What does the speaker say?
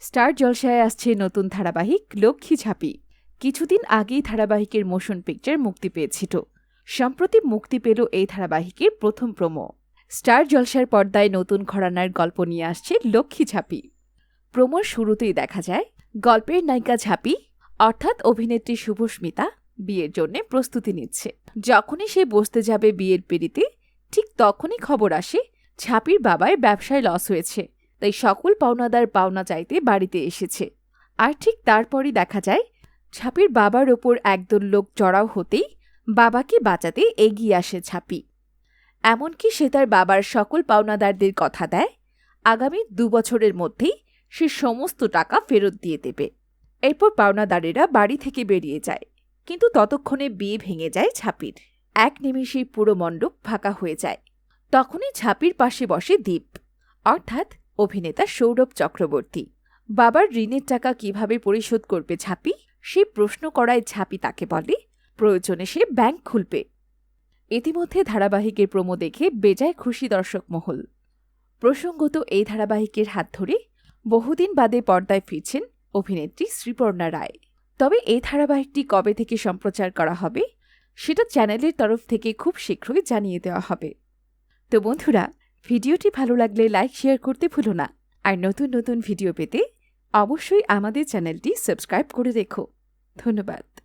Star জলসায় আসছে নতুন ধারাবাহিক লক্ষ্মী ঝাঁপি। কিছুদিন আগেই ধারাবাহিকের মোশন পিকচার মুক্তি পেয়েছিল। সম্প্রতি মুক্তি পেল এই ধারাবাহিকের প্রথম প্রোমো। স্টার জলসার পর্দায় নতুন ঘরানার গল্প নিয়ে আসছে লক্ষ্মী ঝাঁপি। প্রোমোর শুরুতেই দেখা যায়, গল্পের নায়িকা ঝাঁপি, অর্থাৎ অভিনেত্রী শুভস্মিতা, বিয়ের জন্য প্রস্তুতি নিচ্ছে। যখনই সে বসতে যাবে বিয়ের পিড়িতে, ঠিক তখনই খবর আসে, ঝাঁপির বাবায় ব্যবসায় লস হয়েছে। তাই সকল পাওনাদার পাওনা চাইতে বাড়িতে এসেছে। আর ঠিক তারপরই দেখা যায় ছাপির বাবার ওপর একদল লোক চড়াও হতেই বাবাকে বাঁচাতে এগিয়ে আসে ছাপি এমনকি সে তার বাবার সকল পাওনাদারদের কথা দেয়, আগামী দু বছরের মধ্যেই সে সমস্ত টাকা ফেরত দিয়ে দেবে। এরপর পাওনাদারেরা বাড়ি থেকে বেরিয়ে যায়, কিন্তু ততক্ষণে বিয়ে ভেঙে যায় ছাপির এক নিমেষেই পুরো মণ্ডপ ফাঁকা হয়ে যায়। তখনই ছাপির পাশে বসে দীপ। অর্থাৎ অভিনেতা সৌরভ চক্রবর্তী। বাবার ঋণের টাকা কীভাবে পরিশোধ করবে ঝাঁপি? সে প্রশ্ন করায় ঝাঁপি তাকে বলে, প্রয়োজনে সে ব্যাংক খুলবে। ইতিমধ্যে ধারাবাহিকের প্রমো দেখে বেজায় খুশি দর্শক মহল। প্রসঙ্গত এই ধারাবাহিকের হাত ধরে বহুদিন বাদে পর্দায় ফিরছেন অভিনেত্রী শ্রীপর্ণা রায়। তবে এই ধারাবাহিকটি কবে থেকে সম্প্রচার করা হবে, সেটা চ্যানেলের তরফ থেকে খুব শীঘ্রই জানিয়ে দেওয়া হবে। তো বন্ধুরা ভিডিওটি ভালো লাগলে লাইক, শেয়ার করতে ভুলো না। আর নতুন নতুন ভিডিও পেতে অবশ্যই আমাদের চ্যানেলটি সাবস্ক্রাইব করে রেখো। ধন্যবাদ।